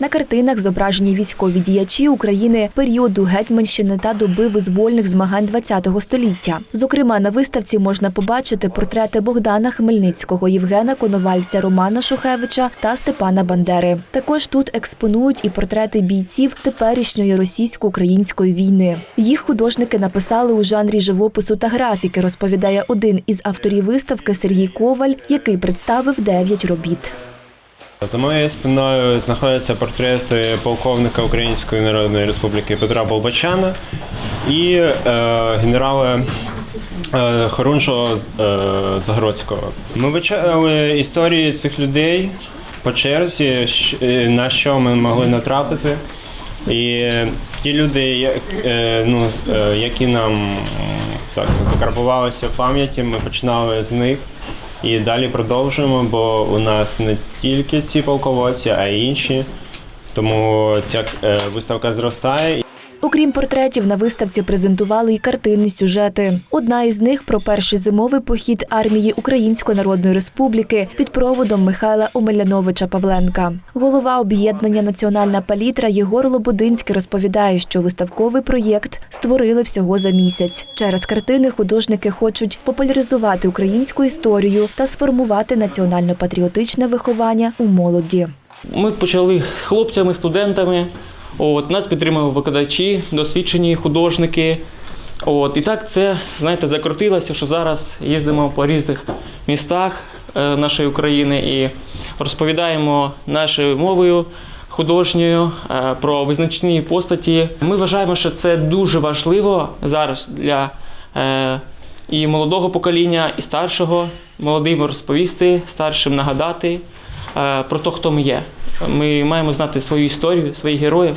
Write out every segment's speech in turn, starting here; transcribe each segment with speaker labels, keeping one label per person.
Speaker 1: На картинах зображені військові діячі України періоду гетьманщини та доби визвольних змагань ХХ століття. Зокрема, на виставці можна побачити портрети Богдана Хмельницького, Євгена Коновальця, Романа Шухевича та Степана Бандери. Також тут експонують і портрети бійців теперішньої російсько-української війни. Їх художники написали у жанрі живопису та графіки, розповідає один із авторів виставки Сергій Коваль, який представив дев'ять робіт.
Speaker 2: За моєю спиною знаходяться портрети полковника Української Народної Республіки Петра Болбачана і е, генерала е, Хорунжого е, Загородського. Ми вивчали історії цих людей по черзі, е, на що ми могли натрапити. І ті люди, е, ну, е, які нам так закарбувалися в пам'яті, ми починали з них. І далі продовжуємо, бо у нас не тільки ці полководці, а й інші. Тому ця е, виставка зростає.
Speaker 1: Окрім портретів, на виставці презентували й картинні сюжети. Одна із них про перший зимовий похід армії Української Народної Республіки під проводом Михайла Омеляновича Павленка. Голова об'єднання Національна палітра Єгор Лободинський розповідає, що виставковий проєкт створили всього за місяць. Через картини художники хочуть популяризувати українську історію та сформувати національно-патріотичне виховання у молоді.
Speaker 3: Ми почали з хлопцями, студентами. От, нас підтримали викладачі, досвідчені художники. От, і так це, знаєте, закрутилося, що зараз їздимо по різних містах е, нашої України і розповідаємо нашою мовою художньою е, про визначні постаті. Ми вважаємо, що це дуже важливо зараз для е, і молодого покоління, і старшого, молодим розповісти, старшим нагадати про те, хто ми є. Ми маємо знати свою історію, своїх героїв.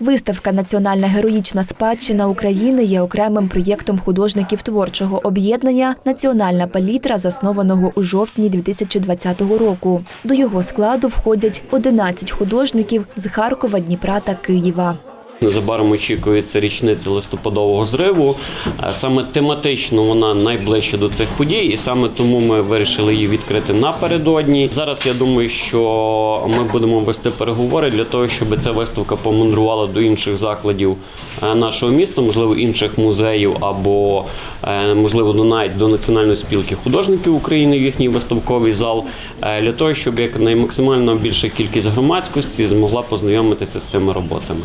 Speaker 1: Виставка Національна героїчна спадщина України є окремим проєктом художників творчого об'єднання Національна палітра, заснованого у жовтні 2020 року. До його складу входять 11 художників з Харкова, Дніпра та Києва.
Speaker 4: Незабаром очікується річниця листопадового зриву. Е, Саме тематично вона найближче до цих подій, і саме тому ми вирішили її відкрити напередодні. Зараз я думаю, що ми будемо вести переговори для того, щоб ця виставка помандрувала до інших закладів е, нашого міста, можливо, інших музеїв або е, можливо до навіть до національної спілки художників України в їхній виставковий зал, для того, щоб як максимально більша кількість громадськості змогла познайомитися з цими роботами.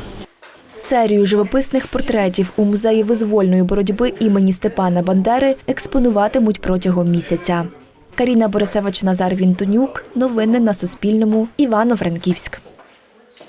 Speaker 1: Серію живописних портретів у музеї визвольної боротьби імені Степана Бандери експонуватимуть протягом місяця. Каріна Борисевич, Назар Вінтонюк. Новини на Суспільному. Івано-Франківськ.